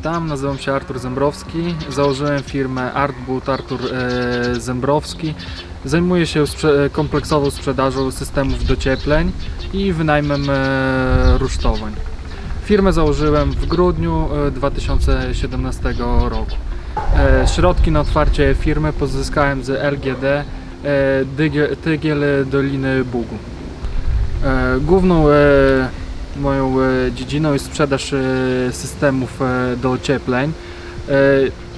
witam, nazywam się Artur Zembrowski. Założyłem firmę Artboot Artur e, Zembrowski. Zajmuję się sprze- kompleksową sprzedażą systemów dociepleń i wynajmem e, rusztowań. Firmę założyłem w grudniu e, 2017 roku. E, Środki na otwarcie firmy pozyskałem z LGD e, Tygiel Doliny Bugu. E, Główną e, moją e, dziedziną jest sprzedaż e, systemów e, do ociepleń.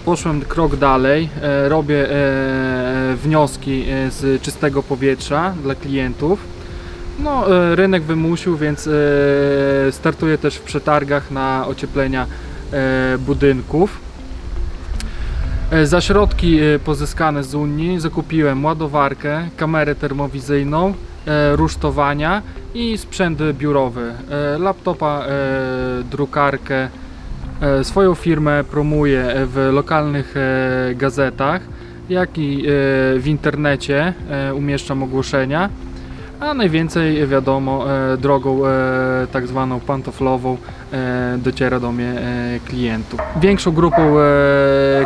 Poszłem krok dalej, robię wnioski z czystego powietrza dla klientów. No, rynek wymusił, więc startuję też w przetargach na ocieplenia budynków. Za środki pozyskane z Unii zakupiłem ładowarkę, kamerę termowizyjną, rusztowania i sprzęt biurowy, e, laptopa, e, drukarkę. E, Swoją firmę promuję w lokalnych e, gazetach, jak i e, w internecie e, umieszczam ogłoszenia, a najwięcej wiadomo e, drogą e, tak zwaną pantoflową e, dociera do mnie e, klientów. Większą grupą e,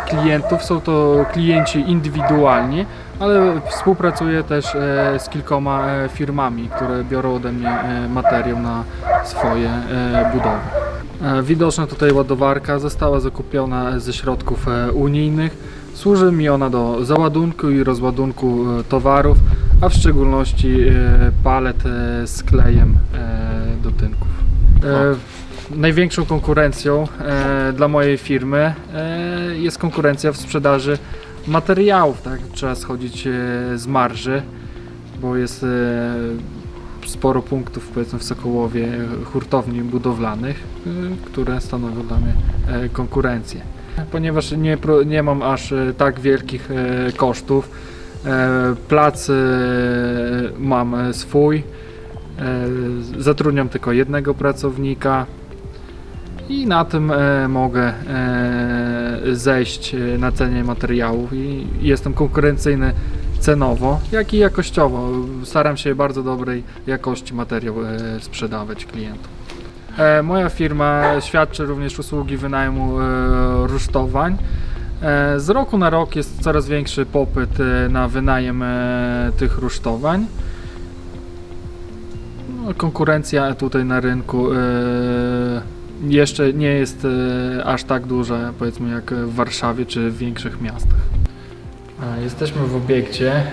klientów są to klienci indywidualni, ale współpracuję też e, z kilkoma e, firmami, które biorą ode mnie e, materiał na swoje e, budowy. E, Widoczna tutaj ładowarka została zakupiona ze środków e, unijnych. Służy mi ona do załadunku i rozładunku e, towarów, a w szczególności e, palet e, z klejem e, do tynków. Największą konkurencją dla mojej firmy jest konkurencja w sprzedaży materiałów. Tak? Trzeba schodzić z marży, bo jest sporo punktów powiedzmy w Sokołowie hurtowni budowlanych, które stanowią dla mnie konkurencję. Ponieważ nie, nie mam aż tak wielkich kosztów, plac e, mam e, swój, e, zatrudniam tylko jednego pracownika i na tym e, mogę zejść na cenie materiałów i jestem konkurencyjny cenowo, jak i jakościowo. Staram się bardzo dobrej jakości materiał sprzedawać klientom. Moja firma świadczy również usługi wynajmu rusztowań. E, z roku na rok jest coraz większy popyt e, na wynajem e, tych rusztowań. No, konkurencja tutaj na rynku jeszcze nie jest aż tak duża, powiedzmy, jak w Warszawie czy w większych miastach. Jesteśmy w obiekcie,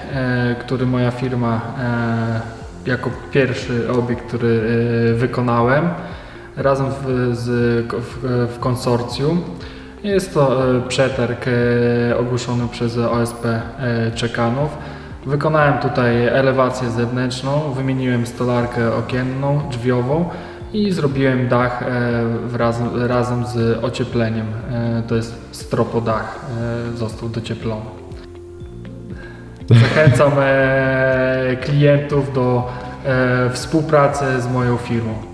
który moja firma jako pierwszy obiekt, który wykonałem razem w, z, w, w konsorcjum. Jest to e, przetarg e, ogłoszony przez OSP e, Czekanów. Wykonałem tutaj elewację zewnętrzną, wymieniłem stolarkę okienną, drzwiową i zrobiłem dach wraz, razem z ociepleniem. To jest stropodach, został docieplony. Zachęcam klientów do współpracy z moją firmą.